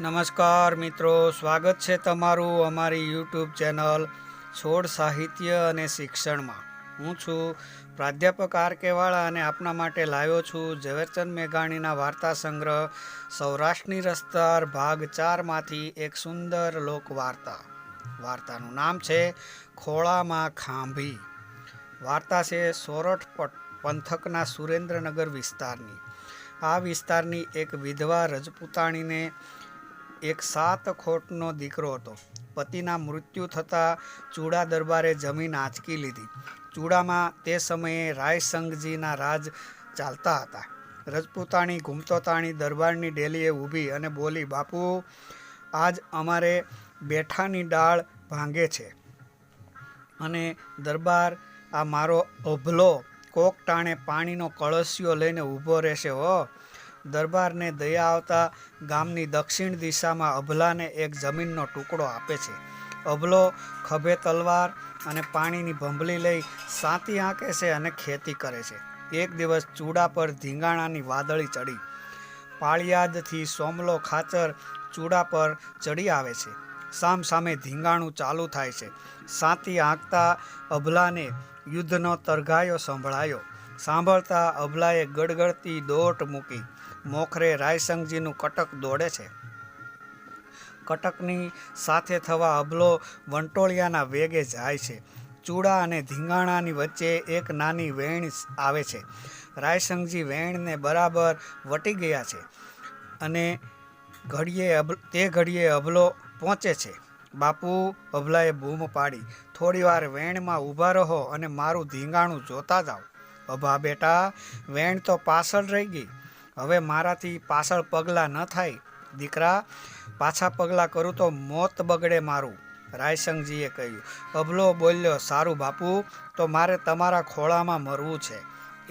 નમસ્કાર મિત્રો, સ્વાગત છે તમારું અમારી યુટ્યુબ ચેનલ છોડ સાહિત્ય અને શિક્ષણમાં. હું છું પ્રાધ્યાપક આર કેવાળા અને આપના માટે લાવ્યો છું ઝવેરચંદ મેઘાણીના વાર્તા સંગ્રહ, સૌરાષ્ટ્રની રસ્તર ભાગ ચારમાંથી એક સુંદર લોકવાર્તા. વાર્તાનું નામ છે ખોળામાં ખાંભી. વાર્તા છે સોરઠ પંથકના સુરેન્દ્રનગર વિસ્તારની. આ વિસ્તારની એક વિધવા રજપૂતાણીને એક સાત ખોટનો દીકરો હતો. પતિના મૃત્યુ થતાં ચૂડા દરબારે જમીન આંચકી લીધી. ચૂડામાં તે સમયે રાયસંગજીના રાજ ચાલતા હતા. રજપૂતાણી, ઘૂમતોતાણી દરબારની ડેલીએ ઊભી અને બોલી, બાપુ, આજ અમારે બેઠાની ડાળ ભાંગે છે અને દરબાર આ મારો અભલો કોક ટાણે પાણીનો કળસિયો લઈને ઊભો રહેશે, હો. દરબારને દયા આવતા ગામની દક્ષિણ દિશામાં અભલાને એક જમીનનો ટુકડો આપે છે. અભલો ખભે તલવાર અને પાણીની ભંભલી લઈ સાતી આંકે છે અને ખેતી કરે છે. એક દિવસ ચૂડા પર ધીંગાણાની વાદળી ચડી. પાળિયાદથી સોમલો ખાચર ચૂડા પર ચડી આવે છે. સામ સામે ધીંગાણું ચાલુ થાય છે. સાતી આંકતા અભલાને યુદ્ધનો તરઘાયો સંભળાયો. સાંભળતા અભલાએ ગડગડતી દોટ મૂકી. મોખરે રાયસંગજીનું કટક દોડે છે. કટકની સાથે થવા અબલો વંટોળિયાના વેગે જાય છે. ચૂડા અને ધીંગાણાની વચ્ચે એક નાની વેણ આવે છે. રાયસંગજી વેણને બરાબર વટી ગયા છે અને ઘડીએ તે ઘડીએ અબલો પહોંચે છે. બાપુ અભલાએ બૂમ પાડી, થોડીવાર વેણમાં ઊભા રહો અને મારું ધીંગાણું જોતા જાઓ. અભા બેટા, વેણ તો પાછળ રહી ગઈ. હવે મારાથી પાછળ પગલાં ન થાય. દીકરા, પાછા પગલાં કરું તો મોત બગડે મારું, રાયસંગજીએ કહ્યું. અભલો બોલ્યો, સારું બાપુ, તો મારે તમારા ખોળામાં મરવું છે.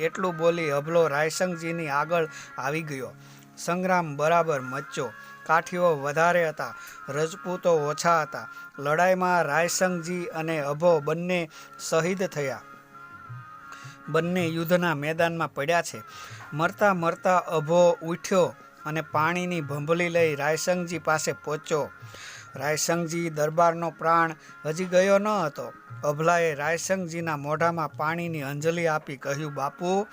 એટલું બોલી અભલો રાયસંગજીની આગળ આવી ગયો. સંગ્રામ બરાબર મચ્યો. કાઠીઓ વધારે હતા, રજપૂતો ઓછા હતા. લડાઈમાં રાયસંગજી અને અભો બંને શહીદ થયા. બંને યુદ્ધના મેદાનમાં પડ્યા છે. મરતા મરતા અભો ઉઠ્યો અને પાણીની ભંભલી લઈ રાયસંગજી પાસે પહોંચ્યો. રાયસંગજી દરબારનો પ્રાણ હજી ગયો ન હતો. અભલાએ રાયસંગજીના મોઢામાં પાણીની અંજલિ આપી કહ્યું, બાપુ,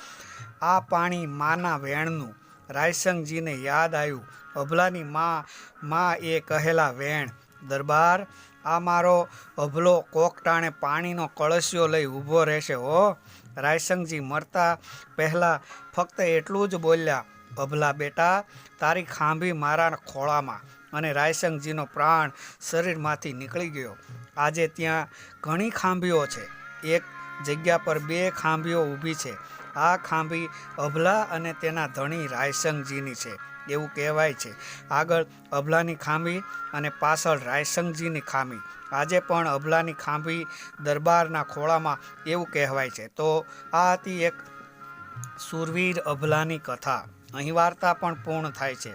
આ પાણી માના વેણનું. રાયસંગજીને યાદ આવ્યું. અભલાની મા મા એ કહેલા, વેણ, દરબાર આ મારો અભલો કોકટાણે પાણીનો કળશિયો લઈ ઊભો રહેશે, હો. રાયસંગજી મરતા પહેલાં ફક્ત એટલું જ બોલ્યા, અભલા બેટા, તારી ખાંભી મારા ખોળામાં. અને રાયસંગજીનો પ્રાણ શરીરમાંથી નીકળી ગયો. આજે ત્યાં ઘણી ખાંભીઓ છે. એક જગ્યા પર બે ખાંભીઓ ઊભી છે. આ ખાંભી અભલા અને તેના ધણી રાયસંગજીની છે, એવું કહેવાય છે. આગળ અભલાની ખાંભી અને પાછળ રાયસંગજીની ખાંભી. આજે પણ અભલાની ખાંભી દરબારના ખોળામાં એવું કહેવાય છે. તો આ હતી એક સુરવીર અભલાની કથા. અહીં વાર્તા પણ પૂર્ણ થાય છે.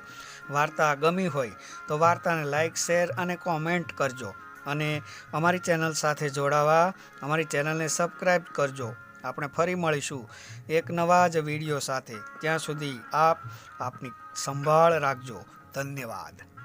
વાર્તા ગમી હોય તો વાર્તાને લાઈક, શેર અને કોમેન્ટ કરજો. અને અમારી ચેનલ સાથે જોડાવા અમારી ચેનલને સબસ્ક્રાઈબ કરજો. આપણે ફરી મળીશું એક નવા જ વીડિયો સાથે. ત્યાં સુધી આપ આપની સંભાળ રાખજો. ધન્યવાદ.